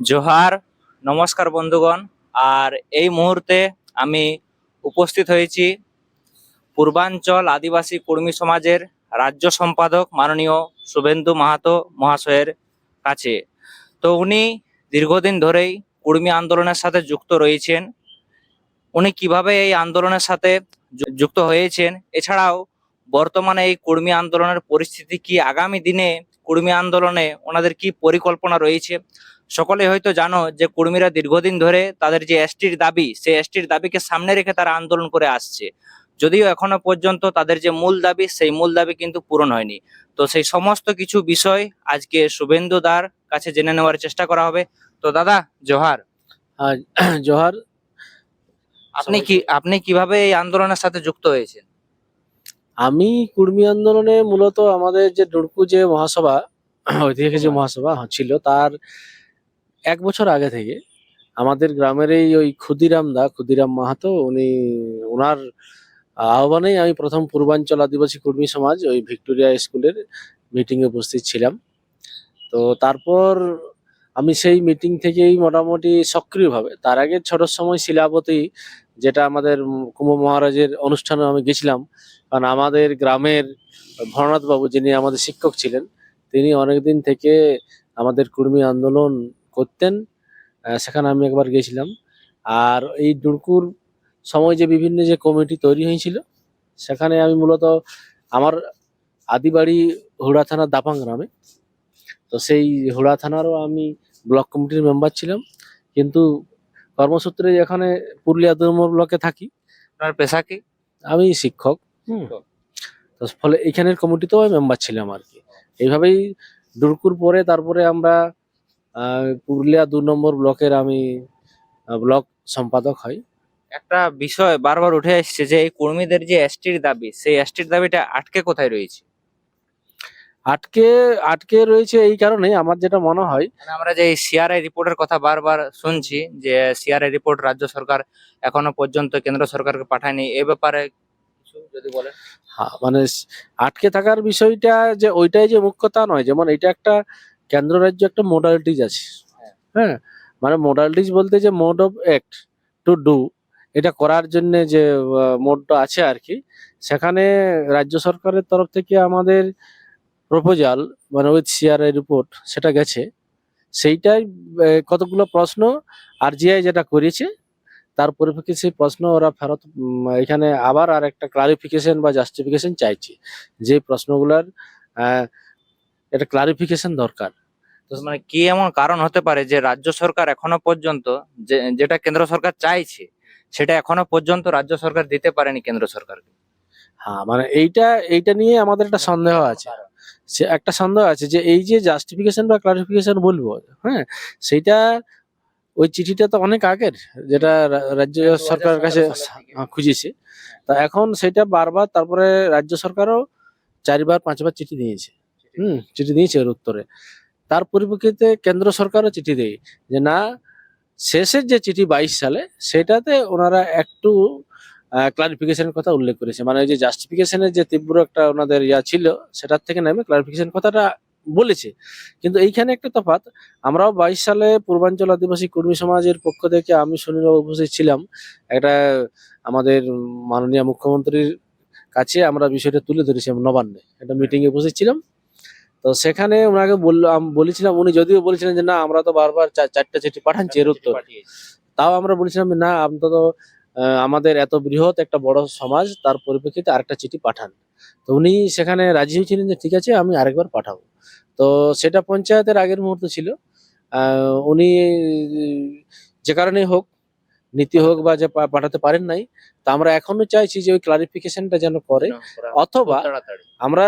জোহার, নমস্কার বন্ধুগণ। আর এই মুহূর্তে আমি উপস্থিত হয়েছি পূর্বাঞ্চল আদিবাসী কর্মী সমাজের রাজ্য সম্পাদক মাননীয় শুভেন্দু মাহাতো মহাশয়ের কাছে। তো উনি দীর্ঘদিন ধরেই কর্মী আন্দোলনের সাথে যুক্ত রয়েছেন। উনি কীভাবে এই আন্দোলনের সাথে যুক্ত হয়েছেন? এছাড়াও বর্তমানে এই কর্মী আন্দোলনের পরিস্থিতি কি? আগামী দিনে কর্মী আন্দোলনে ওনাদের কি পরিকল্পনা রয়েছে? সকলে হয়তো জানো যে কর্মীরা দীর্ঘদিন ধরে তাদের যে এসটির দাবি সেই এসটির দাবিকে সামনে রেখে তারা আন্দোলন করে আসছে। যদিও এখনও পর্যন্ত তাদের যে মূল দাবি সেই মূল দাবি কিন্তু পূরণ হয়নি। তো সেই সমস্ত কিছু বিষয় আজকে শুভেন্দু দার কাছে জেনে নেওয়ার চেষ্টা করা হবে। তো দাদা জোহার। জোহার আপনি কি আপনি কীভাবে এই আন্দোলনের সাথে যুক্ত হয়েছেন? আমি কুর্মী আন্দোলনে মূলত আমাদের যে ডুড়কু যে মহাসভা ঐতিহাসিক যে মহাসভা ছিল তার এক বছর আগে থেকে আমাদের গ্রামের এই ওই ক্ষুদিরাম দা, ক্ষুদিরাম মাহাতো, উনি ওনার আহ্বানেই আমি প্রথম পূর্বাঞ্চল আদিবাসী কর্মী সমাজ ওই ভিক্টোরিয়া স্কুলের মিটিং এ উপস্থিত ছিলাম। তো তারপর আমি সেই মিটিং থেকেই মোটামুটি সক্রিয়ভাবে, তার আগে ছোটোর সময় শিলাবতী, যেটা আমাদের কুম্ভ মহারাজের অনুষ্ঠানে আমি গেছিলাম, কারণ আমাদের গ্রামের ভরনাথ বাবু যিনি আমাদের শিক্ষক ছিলেন, তিনি অনেকদিন থেকে আমাদের কর্মী আন্দোলন করতেন সেখানে আমি একবার গেছিলাম। আর এই ডুড়কুর সময় যে বিভিন্ন যে কমিটি তৈরি হয়েছিল সেখানে আমি মূলত আমার আদিবাড়ি হুড়া থানা দাপাং গ্রামে। তো সেই হুড়া থানারও আমি ব্লক কমিটির মেম্বার ছিলাম। কিন্তু কর্মসূত্রে এখানে পুরুলিয়া দু নম্বর ব্লকে থাকি। আপনার পেশা কি? আমি শিক্ষক। হুম। তো ফলে এখানের কমিটিতেও আমি মেম্বার ছিলাম আর কি। এইভাবেই দুর্কুর পরে তারপরে আমরা পুরুলিয়া দু নম্বর ব্লকের আমি ব্লক সম্পাদক হই। একটা বিষয় বারবার উঠে আসছে যে এই কর্মীদের যে এসটির দাবি সেই এসটির দাবিটা আটকে কোথায় রয়েছে? আটকে আটকে রয়েছে এই কারণে আমার যেটা মনে হয়। মানে আমরা যে সিআরআই রিপোর্টের কথা বারবার শুনছি যে সিআরআই রিপোর্ট রাজ্য সরকার এখনও পর্যন্ত কেন্দ্র সরকারকে পাঠায়নি এ ব্যাপারে কিছু যদি বলেন। হ্যাঁ, মানে আটকে থাকার বিষয়টা যে ওইটাই যে মুখ্য তা নয়। যেমন এটা একটা কেন্দ্র রাজ্য একটা মোডালিটিজ আছে। হ্যাঁ। মানে মোডালিটিজ বলতে যে mode of act to do এটা করার জন্য যে মোডটা আছে আর কি, সেখানে রাজ্য সরকারের তরফ থেকে আমাদের প্রপোজাল মানে উইথ সিআরআই রিপোর্ট সেটা গেছে। সেইটাই কতগুলো প্রশ্ন আরজিআই যেটা করেছে, তার পরিপ্রেক্ষিতে সেই প্রশ্ন ওরা ফেরত এখানে আবার আর একটা ক্লারিফিকেশন বা জাস্টিফিকেশন চাইছে। যে প্রশ্নগুলোর একটা ক্লারিফিকেশন দরকার। মানে কি এমন কারণ হতে পারে যে রাজ্য সরকার এখনও পর্যন্ত যেটা কেন্দ্র সরকার চাইছে সেটা এখনও পর্যন্ত রাজ্য সরকার দিতে পারেনি কেন্দ্র সরকারকে? হ্যাঁ মানে এইটা এইটা নিয়ে আমাদের একটা সন্দেহ আছে। সে একটা সন্দেহ আছে যে এই যে জাস্টিফিকেশন বা ক্লারিফিকেশন বলব হ্যাঁ সেইটা ওই চিঠিটা তো অনেক আগের যেটা রাজ্য সরকারের কাছে হ্যাঁ, খুঁজেছে। তা এখন সেটা বারবার তারপরে রাজ্য সরকারও চারবার পাঁচবার চিঠি দিয়েছে। হুম চিঠি দিয়েছে এর উত্তরে। তার পরিপ্রেক্ষিতে কেন্দ্র সরকারও চিঠি দেয় যে, না, শেষের যে চিঠি বাইশ সালে, সেটাতে ওনারা একটু ক্লারিফিকেশনের কথা উল্লেখ করেছে। মানে যে জাস্টিফিকেশনের যে তীব্র একটা ওনাদের ইয়া ছিল, সেটার থেকে নেমে ক্লারিফিকেশন কথাটা বলেছে। কিন্তু এইখানে একটা তফাৎ, আমরাও বাইশ সালে পূর্বাঞ্চল আদিবাসী কর্মী সমাজের পক্ষ থেকে আমি সুনীল উপস্থিত ছিলাম। একটা আমাদের মাননীয় মুখ্যমন্ত্রীর কাছে আমরা বিষয়টা তুলে ধরেছিলাম নবান্নে। একটা মিটিংয়ে উপস্থিত ছিলাম। তো সেখানে ওনাকে বললাম বলেছিলাম উনি যদিও বলেছিলেন যে না আমরা তো বারবার চার- চারটা চিঠি পাঠাচ্ছি এর উত্তর। তাও আমরা বলেছিলাম না অন্তত আমাদের এত বৃহৎ একটা বড় সমাজ তার পরিপ্রেক্ষিতে আরেকটা চিঠি পাঠান। তো উনি সেখানে রাজি হয়েছিলেন যে ঠিক আছে আমি আরেকবার পাঠাবো। তো সেটা পঞ্চায়েতের আগের মুহূর্ত ছিল। আহ, উনি যে কারণেই হোক নীতি হোক বা যে পাঠাতে পারেন নাই তা আমরা এখনও চাইছি যে ওই ক্লারিফিকেশনটা যেন করে অথবা আমরা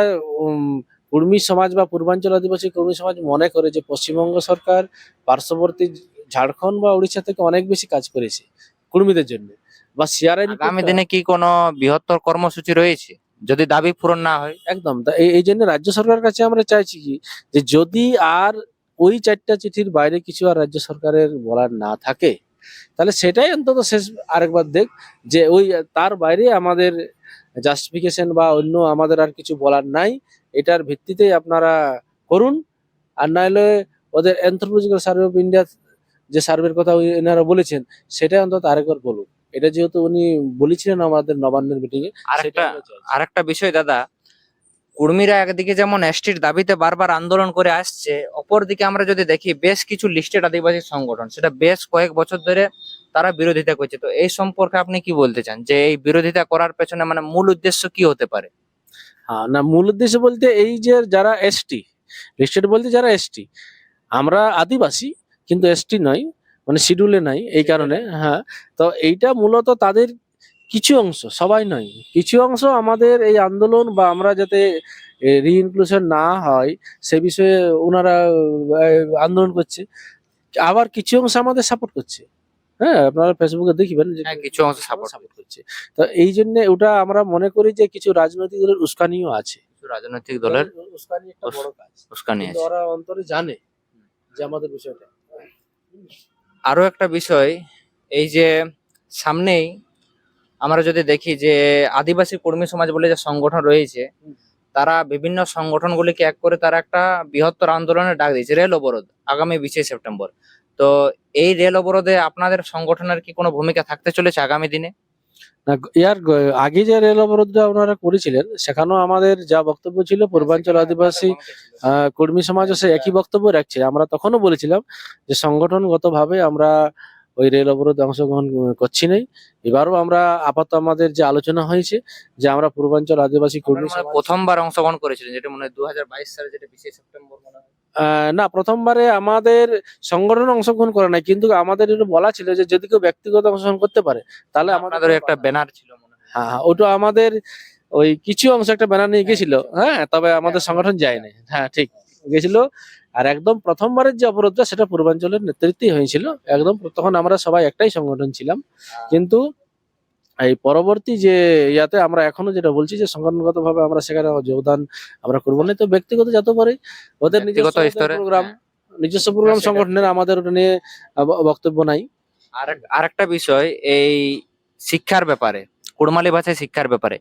কর্মী সমাজ বা পূর্বাঞ্চল আদিবাসী কর্মী সমাজ মনে করে যে পশ্চিমবঙ্গ সরকার পার্শ্ববর্তী ঝাড়খণ্ড বা উড়িষ্যা থেকে অনেক বেশি কাজ করেছে কর্মীদের জন্য। বা সিআরআই আগামী দিনে কি কোনো বৃহত্তর কর্মসূচি রয়েছে? যদি দাবি পূরণ না হয়? একদম। এই জন্য রাজ্য সরকারের কাছে আমরা চাইছি কি যে যদি আর ওই চারটা চিঠির বাইরে কিছু আর রাজ্য সরকারের বলার না থাকে তাহলে সেটাই অন্তত শেষ আরেকবার দেখ যে ওই তার বাইরে আমাদের জাস্টিফিকেশন বা অন্য আমাদের আর কিছু বলার নাই। এটার ভিত্তিতেই আপনারা করুন। আর নাহলে ওদের অ্যান্থ্রোপোলজিক্যাল সার্ভে অফ ইন্ডিয়া যে সার্ভের কথা এনারা বলেছেন সেটা অন্তত আরেকবার বলুন। এটা যেহেতু উনি বলেছিলেন আমাদের নবান্নের মিটিং এ আরেকটা আরেকটা বিষয় দাদা কুর্মীরা একদিকে যেমন এসটির দাবিতে বারবার আন্দোলন করে আসছে অপরদিকে আমরা যদি দেখি বেশ কিছু লিস্টেড আদিবাসী সংগঠন সেটা বেশ কয়েক বছর ধরে তারা বিরোধিতা করছে। তো এই সম্পর্কে আপনি কি বলতে চান? যে এই বিরোধিতা করার পেছনে মানে মূল উদ্দেশ্য কি হতে পারে? হ্যাঁ না মূল উদ্দেশ্য বলতে এই যে যারা এসটি লিস্টেড বলতে যারা এসটি আমরা আদিবাসী কিন্তু এসটি নয় মানে শিডিউলে নাই এই কারণে হ্যাঁ তো এইটা মূলত তাদের কিছু অংশ সবাই নয় কিছু অংশ আমাদের এই আন্দোলন বা আমরা যাতে রিইনক্লুশন না হয় সে বিষয়ে ওনারা আন্দোলন করছে আবার কিছু অংশ আমাদের সাপোর্ট করছে। হ্যাঁ আপনারা ফেসবুকে দেখবেন যে হ্যাঁ, কিছু অংশ সাপোর্ট করছে। তো এই জন্য ওটা আমরা মনে করি যে কিছু রাজনৈতিক দলের উস্কানিও আছে। রাজনৈতিক দলের উস্কানি একটা বড় কাজ। উস্কানি আছে। ওরা অন্তরে জানে যে আমাদের বিষয়টা। আরও একটা বিষয় এই যে সামনেই আমরা যদি দেখি যে আদিবাসী কর্মী সমাজ বলে যে সংগঠন রয়েছে তারা বিভিন্ন সংগঠনগুলিকে এক করে তারা একটা বৃহত্তর আন্দোলনের ডাক দিয়েছে। রেল অবরোধ আগামী বিশে সেপ্টেম্বর। তো এই রেল অবরোধে আপনাদের সংগঠনের কি কোনো ভূমিকা থাকতে চলেছে আগামী দিনে? না, ইয়ার আগে যে রেল অবরোধ আপনারা করেছিলেন, সেখানেও আমাদের যা বক্তব্য ছিল, পূর্বাঞ্চল আদিবাসী কর্মী সমাজও সে একই বক্তব্য রাখছে। আমরা তখনও বলেছিলাম যে সংগঠনগতভাবে আমরা ওই রেল অবরোধে অংশগ্রহণ করছি নাই। এবারও আমরা আপাতত আমাদের যে আলোচনা হয়েছে যে আমরা পূর্বাঞ্চল আদিবাসী কর্মী হয় প্রথমবার অংশগ্রহণ করেছিলেন যেটা মনে হয় দু হাজার বাইশ সালে যেটা বিশে সেপ্টেম্বর মনে হয়। আহ, না প্রথমবারে আমাদের সংগঠন অংশগ্রহণ করে নাই কিন্তু আমাদের এটা বলা ছিল যে যদি কেউ ব্যক্তিগত অংশগ্রহণ করতে পারে তাহলে আমাদের একটা ব্যানার ছিল মনে হয়। হ্যাঁ হ্যাঁ, ওটা আমাদের ওই কিছু অংশ একটা ব্যানার নিয়ে গেছিল হ্যাঁ তবে আমাদের সংগঠন যায়নি। হ্যাঁ ঠিক। গেছিল। আর একদম প্রথমবারের যে অবরোধটা সেটা পূর্বাঞ্চলের নেতৃত্বেই হয়েছিল। একদম তখন আমরা সবাই একটাই সংগঠন ছিলাম। কিন্তু এই পরবর্তী যে ইয়াতে আমরা এখনও যেটা বলছি যে সংগঠনগত ভাবে আমরা সেখানে যোগদান আমরা করব না। তো ব্যক্তিগত যত পারে ওদের নিজস্ব প্রোগ্রাম হ্যাঁ। নিজস্ব প্রোগ্রাম সংগঠনের আমাদের ওটা নিয়ে বক্তব্য নাই। আর আরেকটা বিষয় এই শিক্ষার ব্যাপারে। কুড়মালি ভাষায় শিক্ষার ব্যাপারে।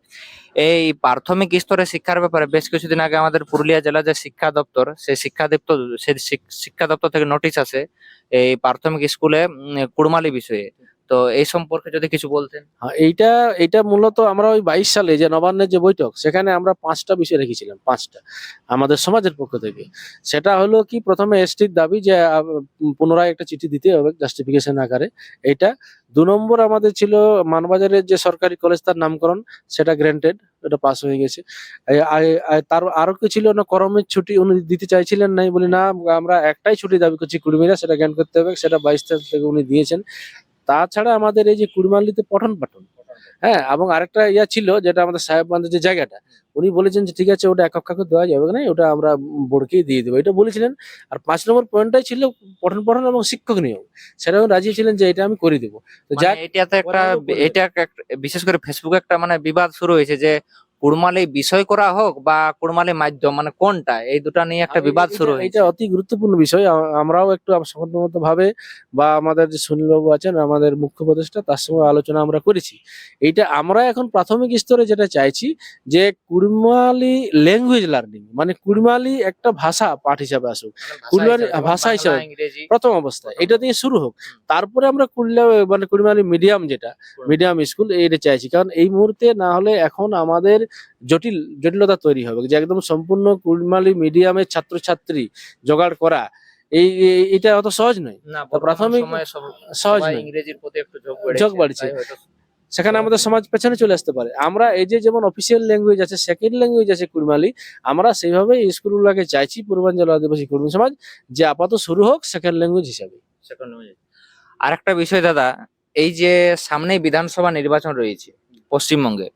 এই প্রাথমিক স্তরে শিক্ষার ব্যাপারে বেশ কিছুদিন আগে আমাদের পুরুলিয়া জেলা যে শিক্ষা দপ্তর, সেই শিক্ষা দপ্তর সেই শিক্ষা দপ্তর থেকে নোটিশ আসে এই প্রাথমিক স্কুলে কুড়মালি বিষয়ে। তো এই সম্পর্কে যদি কিছু বলতেন। হ্যাঁ, এইটা এইটা মূলত আমরা ওই বাইশ সালে যে নবান্নের যে বৈঠক সেখানে আমরা পাঁচটা বিষয় রেখেছিলাম পাঁচটা আমাদের সমাজের পক্ষ থেকে। সেটা হলো কি প্রথমে এসটির দাবি যে পুনরায় একটা চিঠি দিতে হবে জাস্টিফিকেশন আকারে। এইটা দু নম্বর আমাদের ছিল মানবাজারের যে সরকারি কলেজ তার নামকরণ সেটা গ্র্যান্টেড এটা পাস হয়ে গেছে। তার আরও কি ছিল না করমের ছুটি উনি দিতে চাইছিলেন নাই বলি না আমরা একটাই ছুটি দাবি করছি কুড়মিরা সেটা গ্র্যান্ট করতে হবে সেটা বাইশ তারিখ থেকে উনি দিয়েছেন। তাছাড়া আমাদের এই যে কুড়মালিতে পঠন পাঠন হ্যাঁ এবং আরেকটা ইয়া ছিল যেটা আমাদের সাহেববান্ধের যে জায়গাটা উনি বলেছেন যে ঠিক আছে ওটা একক কাকে দেওয়া যাবে না ওটা আমরা বোর্ডকেই দিয়ে দেবো। এটা বলেছিলেন। আর পাঁচ নম্বর পয়েন্টটাই ছিল পঠন পাঠন এবং শিক্ষক নিয়োগ। সেটাও রাজি ছিলেন যে এটা আমি করে দেবো। তো মানে যাক এটাতে একটা। এটা বিশেষ করে ফেসবুকে একটা মানে বিবাদ শুরু হয়েছে যে কুড়মালি বিষয় করা হোক বা কুড়মালি মাধ্যম মানে কোনটা? এই দুটা নিয়ে একটা বিবাদ এটা- শুরু এটা হয়েছে। অতি গুরুত্বপূর্ণ বিষয়। আমরাও একটু সংগঠনগত ভাবে বা আমাদের যে সুনীল বাবু আছেন আমাদের মুখ্য উপদেষ্টা তার সঙ্গে আলোচনা আমরা করেছি। এইটা আমরা এখন প্রাথমিক স্তরে যেটা চাইছি যে কুড়মালি ল্যাঙ্গুয়েজ লার্নিং মানে কুড়মালি একটা ভাষা পাঠ হিসাবে আসুক। মানে কুড়মালি ভাষা হিসাবে। ইংরেজি। প্রথম অবস্থায় এটা দিয়ে শুরু হোক। তারপরে আমরা কুড়লা মানে কুড়মালি মিডিয়াম যেটা মিডিয়াম স্কুল এটা চাইছি। কারণ এই মুহূর্তে না হলে এখন আমাদের জটিল জটিলতা তৈরি হবে যে একদম সম্পূর্ণ কুড়মালি মিডিয়ামের ছাত্রছাত্রী জোগাড় করা এই এটা অত সহজ নয় না প্রাথমিক সহজ ইংরেজির প্রতি একটু বাড়ছে। সেখানে আমাদের সমাজ পেছনে চলে আসতে পারে আমরা এই যে যেমন অফিসিয়াল ল্যাঙ্গুয়েজ আছে সেকেন্ড ল্যাঙ্গুয়েজ আছে কুড়মালি আমরা সেইভাবে স্কুলগুলোকে চাইছি পূর্বাঞ্চল আদিবাসী কর্মী সমাজ যে আপাতত শুরু হোক সেকেন্ড ল্যাঙ্গুয়েজ হিসাবে যায়। আরেকটা বিষয় দাদা এই যে সামনেই বিধানসভা নির্বাচন রয়েছে পশ্চিমবঙ্গে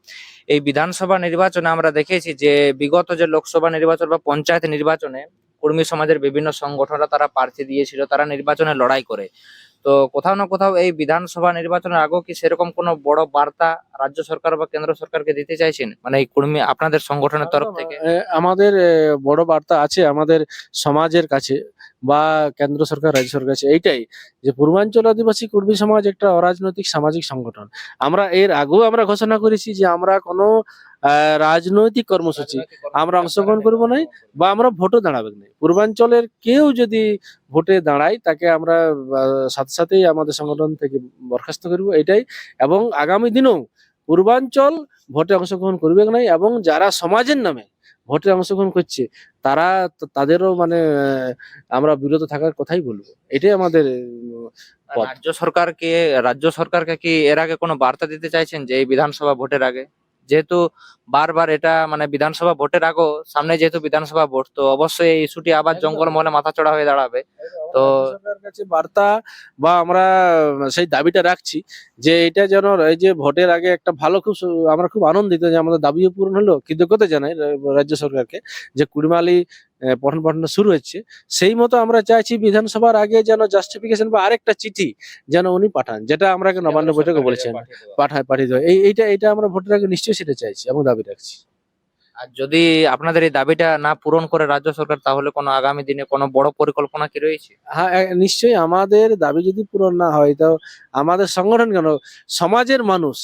এই বিধানসভা নির্বাচনে আমরা দেখেছি যে বিগত যে লোকসভা নির্বাচন বা পঞ্চায়েত নির্বাচনে কর্মী সমাজের বিভিন্ন সংগঠনরা তারা প্রার্থী দিয়েছিল তারা নির্বাচনে লড়াই করে। তো কোথাও না কোথাও এই বিধানসভা নির্বাচনের আগেও কি সেরকম কোনো বড় বার্তা রাজ্য সরকার বা কেন্দ্র সরকারকে দিতে চাইছেন? মানে এই কর্মী আপনাদের সংগঠনের তরফ থেকে? এ, আমাদের বড় বার্তা আছে আমাদের সমাজের কাছে। বা কেন্দ্র সরকার রাজ্য সরকার আছে এইটাই যে পূর্বাঞ্চল আদিবাসী কর্মী সমাজ একটা অরাজনৈতিক সামাজিক সংগঠন। আমরা এর আগেও আমরা ঘোষণা করেছি যে আমরা কোনো রাজনৈতিক কর্মসূচি আমরা অংশগ্রহণ করব নাই বা আমরা ভোটও দাঁড়াবে নাই। পূর্বাঞ্চলের কেউ যদি ভোটে দাঁড়ায় তাকে আমরা সাথে সাথেই আমাদের সংগঠন থেকে বরখাস্ত করব এটাই। এবং আগামী দিনেও পূর্বাঞ্চল ভোটে অংশগ্রহণ করবে নাই এবং যারা সমাজের নামে ভোটে অংশগ্রহণ করছে তারা তাদেরও মানে আহ, আমরা বিরত থাকার কথাই বলব। এটাই আমাদের রাজ্য সরকারকে রাজ্য সরকারকে কি এর আগে কোনো বার্তা দিতে চাইছেন যে এই বিধানসভা ভোটের আগে? যেহেতু বারবার এটা মানে বিধানসভা ভোটের আগেও সামনে যেহেতু বিধানসভা ভোট তো অবশ্যই এই ইস্যুটি আবার জঙ্গল একদম। মাথা চড়া হয়ে দাঁড়াবে। তো কাছে বার্তা বা আমরা সেই দাবিটা রাখছি যে এটা যেন এই যে ভোটের আগে একটা ভালো খুব আমরা খুব আনন্দিত যে আমাদের দাবিও পূরণ হলো। কৃতজ্ঞতা জানাই রাজ্য সরকারকে যে কুড়িমালি পঠন পাঠন শুরু হচ্ছে সেই মতো আমরা চাইছি বিধানসভার আগে যেন জাস্টিফিকেশন বা আরেকটা চিঠি যেন উনি পাঠান যেটা আমরা নবান্ন বৈঠকে বলেছেন পাঠায় পাঠিয়ে দেওয়া এই এইটা এটা আমরা ভোটের আগে নিশ্চয়ই সেটা চাইছি এবং দাবি রাখছি। আর যদি আপনাদের এই দাবিটা না পূরণ করে রাজ্য সরকার, তাহলে কোনো আগামী দিনে কোনো বড় পরিকল্পনা কি রয়েছে? হ্যাঁ নিশ্চয়ই আমাদের দাবি যদি পূরণ না হয়, তো আমাদের সংগঠন কেন? সমাজের মানুষ,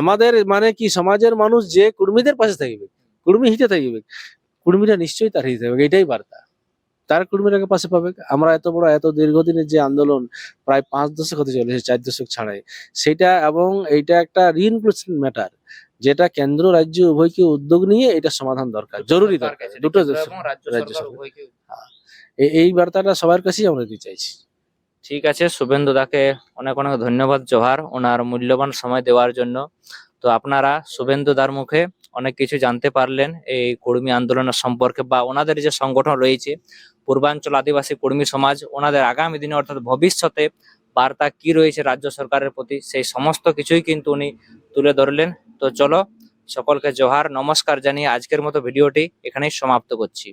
আমাদের মানে কি? সমাজের মানুষ যে কর্মীদের পাশে থাকবে, কর্মী হিতে থাকবে, কর্মীরা নিশ্চয়ই তার হিতে থাকবে, এটাই বার্তা। তার কর্মীরাকে পাশে পাবে। আমরা এত বড়, এত দীর্ঘদিনের যে আন্দোলন, প্রায় পাঁচ দশক হতে চলেছে, চার দশক ছাড়াই, সেটা এবং এইটা একটা রিইনফোর্সমেন্ট ম্যাটার। যেটা কেন্দ্র রাজ্য উভয়কে উদ্যোগ নিয়ে এটা সমাধান দরকার জরুরি দরকার দুটো রাজ্য সরকার এ- এই বার্তাটা সবার কাছেই আমরা দিতে চাইছি। ঠিক আছে শুভেন্দু দাকে অনেক অনেক ধন্যবাদ জোহার ওনার মূল্যবান সময় দেওয়ার জন্য। তো আপনারা শুভেন্দু দার মুখে অনেক কিছু জানতে পারলেন এই কর্মী আন্দোলনের সম্পর্কে বা ওনাদের যে সংগঠন রয়েছে পূর্বাঞ্চল আদিবাসী কর্মী সমাজ ওনাদের আগামী দিনে অর্থাৎ ভবিষ্যতে বার্তা কি রয়েছে রাজ্য সরকারের প্রতি সেই সমস্ত কিছুই কিন্তু উনি তুলে ধরলেন। তো চলো সকলকে জোহার নমস্কার জানিয়ে আজকের মতো ভিডিওটি এখানেই সমাপ্ত করছি।